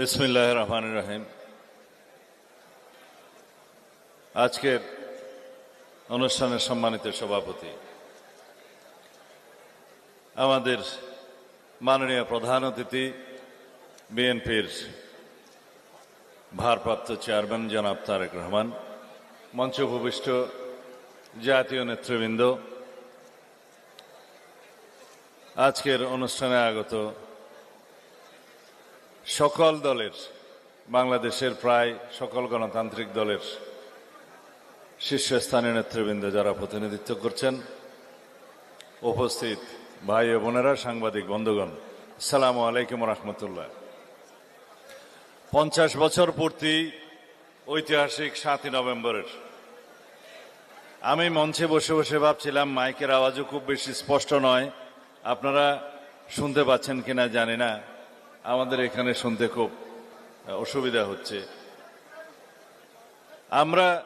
বিসমিল্লাহ রহমান রহিম। আজকের অনুষ্ঠানের সম্মানিত সভাপতি, আমাদের মাননীয় প্রধান অতিথি, বিএনপির ভারপ্রাপ্ত চেয়ারম্যান জনাব তারেক রহমান মঞ্চ জাতীয় নেতৃবৃন্দ। আজকের অনুষ্ঠানে আগত সকল দলের, বাংলাদেশের প্রায় সকল গণতান্ত্রিক দলের শীর্ষস্থানীয় নেতৃবৃন্দ যারা প্রতিনিধিত্ব করছেন, উপস্থিত ভাই ও বোনেরা, সাংবাদিক বন্ধুগণ সালাম আলাইকুম রহমতুল্লাহ। পঞ্চাশ বছর পূর্তি ঐতিহাসিক সাতই নভেম্বরের। আমি মঞ্চে বসে বসে ভাবছিলাম, মাইকের আওয়াজও খুব বেশি স্পষ্ট নয়। আপনারা শুনতে পাচ্ছেন কিনা জানি না। আমাদের এখানে শুনতে খুব অসুবিধা হচ্ছে। আমরা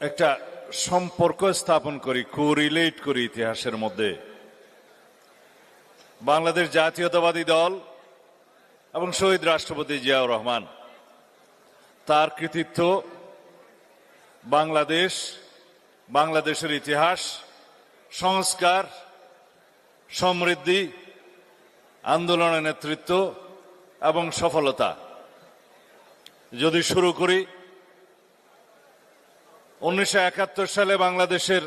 একটা সম্পর্ক স্থাপন করি কোরিলেট করি ইতিহাসের মধ্যে। বাংলাদেশ জাতীয়তাবাদী দল এবং শহীদ রাষ্ট্রপতি জিয়াউর রহমান, তার কৃতিত্ব বাংলাদেশ, বাংলাদেশের ইতিহাস, সংস্কার, সমৃদ্ধি আন্দোলনের নেতৃত্ব এবং সফলতা। যদি শুরু করি, উনিশশো একাত্তর সালে বাংলাদেশের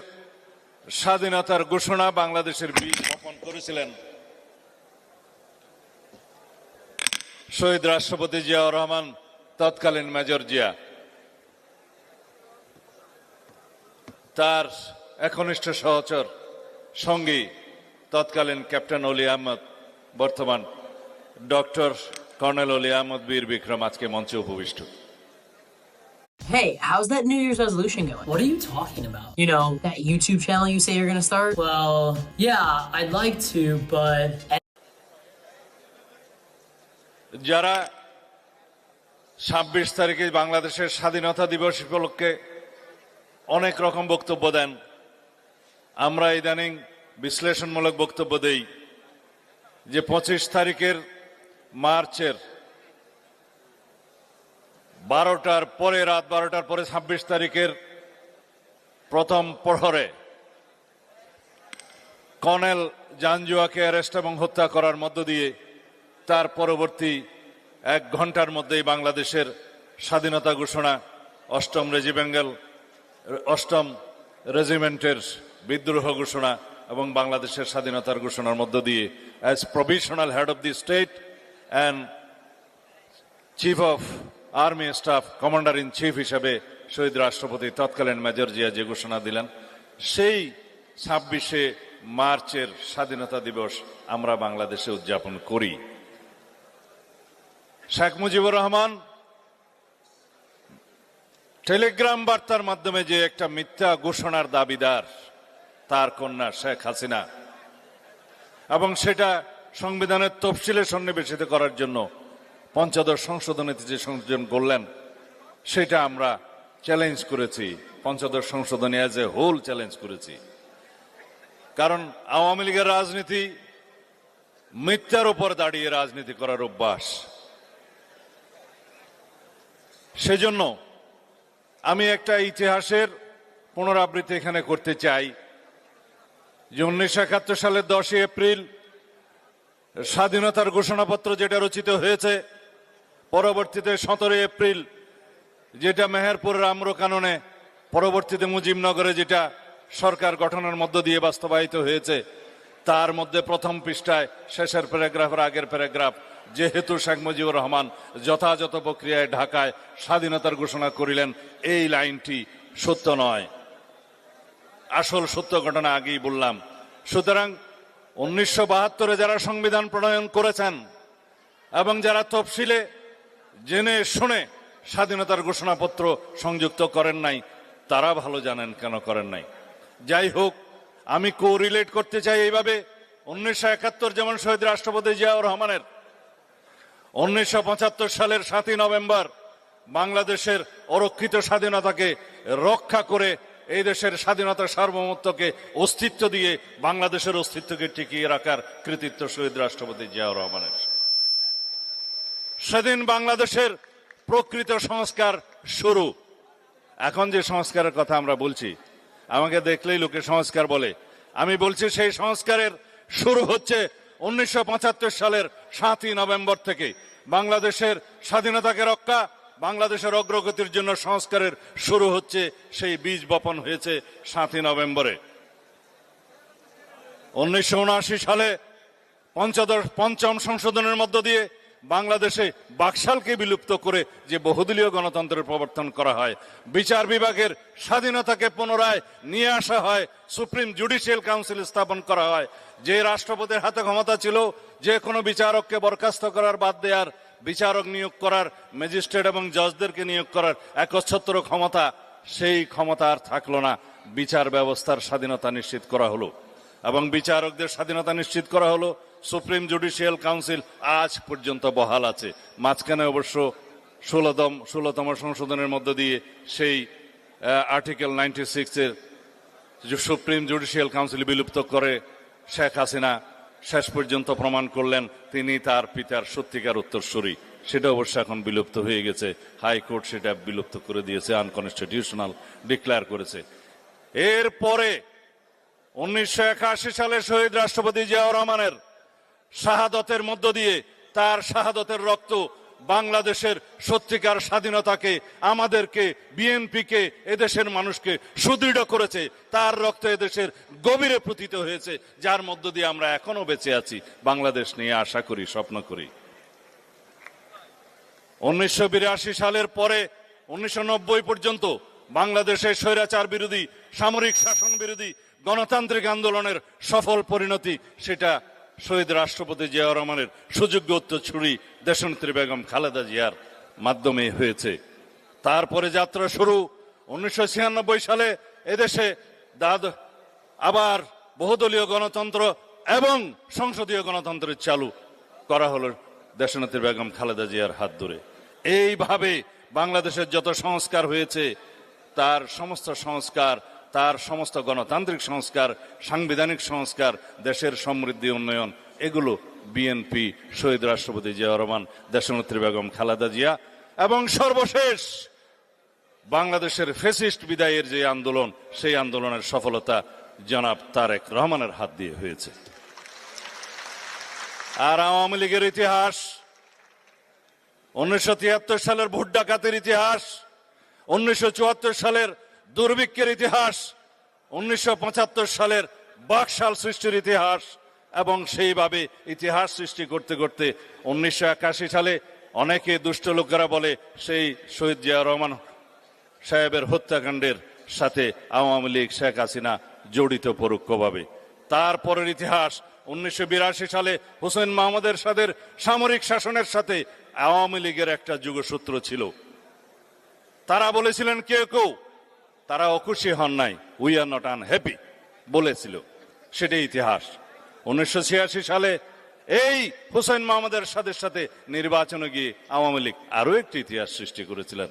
স্বাধীনতার ঘোষণা বাংলাদেশের বীজ বপন করেছিলেন শহীদ রাষ্ট্রপতি জিয়াউর রহমান, তৎকালীন মেজর জিয়া। তার একনিষ্ঠ সহচর সঙ্গী তৎকালীন ক্যাপ্টেন অলি আহমদ বর্তমান ডক্টর কর্নেল অলি আহমদ বীর বিক্রম আজকে মঞ্চে উপবিষ্ট Hey, how's that New Year's resolution going? What are you talking about? You know, that YouTube channel you say you're gonna start? Well, yeah, I'd like to, but যারা ছাব্বিশ তারিখে বাংলাদেশের স্বাধীনতা দিবস উপলক্ষে অনেক রকম বক্তব্য দেন আমরা ইদানিং বিশ্লেষণমূলক বক্তব্য দেই যে পঁচিশ তারিখের মার্চের বারোটার পরে, রাত বারোটার পরে, ছাব্বিশ তারিখের প্রথম প্রহরে কর্নেল জানজুয়াকে অ্যারেস্ট এবং হত্যা করার মধ্য দিয়ে তার পরবর্তী এক ঘণ্টার মধ্যেই বাংলাদেশের স্বাধীনতা ঘোষণা, অষ্টম রেজিবেঙ্গল অষ্টম রেজিমেন্টের বিদ্রোহ ঘোষণা এবং বাংলাদেশের স্বাধীনতার ঘোষণার মধ্য দিয়ে as provisional head of the state and chief of army staff commander in chief হিসেবে শহীদ রাষ্ট্রপতি তৎকালীন মেজর জিয়া যে ঘোষণা দিলেন, সেই ছাব্বিশে মার্চের স্বাধীনতা দিবস আমরা বাংলাদেশে উদযাপন করি। শেখ মুজিবুর রহমান, টেলিগ্রাম বার্তার মাধ্যমে যে একটা মিথ্যা ঘোষণার দাবিদার, তার কন্যা শেখ হাসিনা এবং সেটা সংবিধানের তফসিলে সন্নিবেশিত করার জন্য পঞ্চদশ সংশোধনীতে যে সংযোজন করলেন, সেটা আমরা চ্যালেঞ্জ করেছি। পঞ্চদশ সংশোধনী অ্যাজ এ হোল চ্যালেঞ্জ করেছি। কারণ আওয়ামী লীগের রাজনীতি মিথ্যার উপর দাঁড়িয়ে রাজনীতি করার অভ্যাস। সেজন্য আমি একটা ইতিহাসের পুনরাবৃত্তি এখানে করতে চাই। যে উনিশশো একাত্তর সালের দশই এপ্রিল স্বাধীনতার ঘোষণাপত্র যেটা রচিত হয়েছে, পরবর্তীতে সতেরোই এপ্রিল যেটা মেহেরপুরের আম্রকাননে, পরবর্তীতে মুজিবনগরে যেটা সরকার গঠনের মধ্য দিয়ে বাস্তবায়িত হয়েছে, তার মধ্যে প্রথম পৃষ্ঠায় শেষের প্যারাগ্রাফের আগের প্যারাগ্রাফ যেহেতু শেখ মুজিবুর রহমান যথাযথ প্রক্রিয়ায় ঢাকায় স্বাধীনতার ঘোষণা করিলেন, এই লাইনটি সত্য নয়। আসল সত্য ঘটনা আগেই বললাম। সুতরাং উনিশশো বাহাত্তরে যারা সংবিধান প্রণয়ন করেছেন এবং যারা তফসিলে জেনে শুনে স্বাধীনতার ঘোষণাপত্র সংযুক্ত করেন নাই, তারা ভালো জানেন কেন করেন নাই। যাই হোক, আমি কো রিলেট করতে চাই এইভাবে। উনিশশো একাত্তর যেমন শহীদ রাষ্ট্রপতি জিয়াউর রহমানের, উনিশশো পঁচাত্তর সালের সাতই নভেম্বর বাংলাদেশের অরক্ষিত স্বাধীনতাকে রক্ষা করে এই দেশের স্বাধীনতার সার্বভৌমত্বকে অস্তিত্ব দিয়ে বাংলাদেশের অস্তিত্বকে টিকিয়ে রাখার কৃতিত্ব শহীদ রাষ্ট্রপতি জিয়াউর রহমানের। সেদিন বাংলাদেশের প্রকৃত সংস্কার শুরু। এখন যে সংস্কারের কথা আমরা বলছি, আমাকে দেখলেই লোকে সংস্কার বলে। আমি বলছি, সেই সংস্কারের শুরু হচ্ছে উনিশশো পঁচাত্তর সালের সাতই নভেম্বর থেকে। বাংলাদেশের স্বাধীনতাকে রক্ষা বাংলাদেশের অগ্রগতির জন্য সংস্কারের শুরু হচ্ছে সেই বীজ বপন হয়েছে সাতই নভেম্বরে। উনিশশো সালে পঞ্চদশ পঞ্চম সংশোধনের মধ্য দিয়ে বাংলাদেশে বাকশালকে বিলুপ্ত করে যে বহুদলীয় গণতন্ত্রের প্রবর্তন করা হয়, বিচার বিভাগের স্বাধীনতাকে পুনরায় নিয়ে আসা হয়, সুপ্রিম জুডিশিয়াল কাউন্সিল স্থাপন করা হয়। যে রাষ্ট্রপতির হাতে ক্ষমতা ছিল, যে কোনো বিচারককে বরখাস্ত করার বাদ দেওয়ার বিচারক নিয়োগ করার ম্যাজিস্ট্রেট এবং জজদেরকে নিয়োগ করার একচ্ছত্র ক্ষমতা, সেই ক্ষমতা আর থাকল না। বিচার ব্যবস্থার স্বাধীনতা নিশ্চিত করা হলো। এবং বিচারকদের স্বাধীনতা নিশ্চিত করা হলো। সুপ্রিম জুডিশিয়াল কাউন্সিল আজ পর্যন্ত বহাল আছে। মাঝখানে অবশ্য ষোলতম ষোলতম সংশোধনের মধ্য দিয়ে সেই আর্টিকেল নাইনটি সিক্সের সুপ্রিম জুডিশিয়াল কাউন্সিল বিলুপ্ত করে শেখ হাসিনা শেষ পর্যন্ত প্রমাণ করলেন তিনি তার পিতার সত্যিকার উত্তরসূরি। সেটা অবশ্য এখন বিলুপ্ত হয়ে গেছে। হাইকোর্ট সেটা বিলুপ্ত করে দিয়েছে, আনকনস্টিটিউশনাল ডিক্লেয়ার করেছে। এরপরে উনিশশো একাশি সালে শহীদ রাষ্ট্রপতি জিয়াউর রহমানের শাহাদতের মধ্য দিয়ে তার শাহাদতের রক্ত বাংলাদেশের সত্যিকার স্বাধীনতাকে, আমাদেরকে, বিএনপিকে, এদেশের মানুষকে সুদৃঢ় করেছে। তার রক্ত এদেশের গভীরে প্রতীত হয়েছে, যার মধ্য দিয়ে আমরা এখনও বেঁচে আছি। বাংলাদেশ নিয়ে আশা করি, স্বপ্ন করি। উনিশশো বিরাশি সালের পরে, উনিশশো নব্বই পর্যন্ত বাংলাদেশের স্বৈরাচার বিরোধী, সামরিক শাসন বিরোধী, গণতান্ত্রিক আন্দোলনের সফল পরিণতি, সেটা শহীদ রাষ্ট্রপতি জিয়াউর রহমানের সুযোগ্য উত্তরছুরি দেশনেত্রী বেগম খালেদা জিয়ার মাধ্যমে হয়েছে। তারপরে যাত্রা শুরু উনিশশো ছিয়ানব্বই সালে এদেশে দাদ আবার বহুদলীয় গণতন্ত্র এবং সংসদীয় গণতন্ত্রের চালু করা হলো দেশনেত্রী বেগম খালেদা জিয়ার হাত ধরে। এইভাবে বাংলাদেশের যত সংস্কার হয়েছে, তার সমস্ত সংস্কার তার সমস্ত গণতান্ত্রিক সংস্কার, সাংবিধানিক সংস্কার, দেশের সমৃদ্ধি, উন্নয়ন, এগুলো বিএনপি, শহীদ রাষ্ট্রপতি জিয়া রহমান, দেশনেত্রী বেগম খালেদা জিয়া এবং সর্বশেষ বাংলাদেশের ফেসিস্ট বিদায়ের যে আন্দোলন, সেই আন্দোলনের সফলতা জনাব তারেক রহমানের হাত দিয়ে হয়েছে। আর আওয়ামী লীগের ইতিহাস, উনিশশো তিয়াত্তর সালের ভোট ডাকাতের ইতিহাস, উনিশশো চুয়াত্তর সালের দুর্ভিক্ষের ইতিহাস, উনিশশো পঁচাত্তর সালের বাকশাল সৃষ্টির ইতিহাস এবং সেইভাবে ইতিহাস সৃষ্টি করতে করতে উনিশশো একাশি সালে অনেকে দুষ্ট লোকেরা বলে সেই শহীদ জিয়া রহমান সাহেবের হত্যাকাণ্ডের সাথে আওয়ামী লীগ, শেখ হাসিনা জড়িত পরোক্ষভাবে। তারপরের ইতিহাস, উনিশশো বিরাশি সালে হোসেন মাহমুদের সাথে সামরিক শাসনের সাথে আওয়ামী লীগের একটা যুগসূত্র ছিল। তারা বলেছিলেন, কেউ কেউ তারা অখুশি হন নাই। উই আর নট আনহ্যাপি বলেছিল। সেটাই ইতিহাস। উনিশশো ছিয়াশি সালে এই হুসেন মাহমুদের সাথে সাথে নির্বাচনে গিয়ে আওয়ামী লীগ আরও একটি ইতিহাস সৃষ্টি করেছিলেন।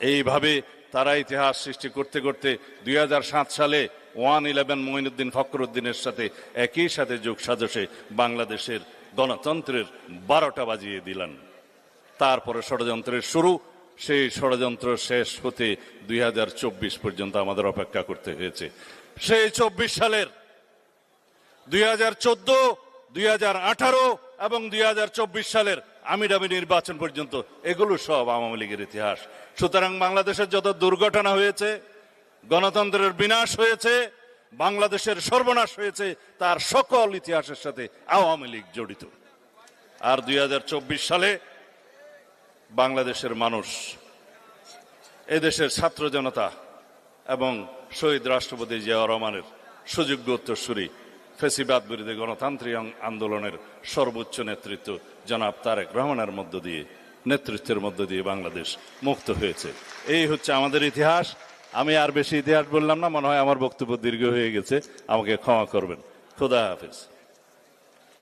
এইভাবে তারা ইতিহাস সৃষ্টি করতে করতে দুই হাজার সাত সালে ওয়ান ইলেভেন মঈনুদ্দিন ফখরুদ্দিনের সাথে একই সাথে যোগ সাজসে বাংলাদেশের গণতন্ত্রের বারোটা বাজিয়ে দিলেন। তারপরে ষড়যন্ত্রের শুরু সেই ষড়যন্ত্র শেষ হতে দুই হাজার চব্বিশ পর্যন্ত আমাদের অপেক্ষা করতে হয়েছে। সেই চব্বিশ সালের দুই হাজার চোদ্দ, দুই এবং দুই হাজার চব্বিশ সালের আমিডামি নির্বাচন পর্যন্ত এগুলো সব আওয়ামী লীগের ইতিহাস। সুতরাং বাংলাদেশের যত দুর্ঘটনা হয়েছে, গণতন্ত্রের বিনাশ হয়েছে, বাংলাদেশের সর্বনাশ হয়েছে, তার সকল ইতিহাসের সাথে আওয়ামী লীগ জড়িত। আর দুই হাজার চব্বিশ সালে বাংলাদেশের মানুষ, এদেশের ছাত্র জনতা এবং শহীদ রাষ্ট্রপতি জিয়া রহমানের সুযোগ্য উত্তরসূরি ফেসিবাদ বিরোধী গণতান্ত্রিক আন্দোলনের সর্বোচ্চ নেতৃত্ব জনাব তারেক রহমানের মধ্য দিয়ে, নেতৃত্বের মধ্য দিয়ে বাংলাদেশ মুক্ত হয়েছে। এই হচ্ছে আমাদের ইতিহাস। আমি আর বেশি ইতিহাস বললাম না, মনে হয় আমার বক্তব্য দীর্ঘ হয়ে গেছে। আমাকে ক্ষমা করবেন। খুদা হাফিজ।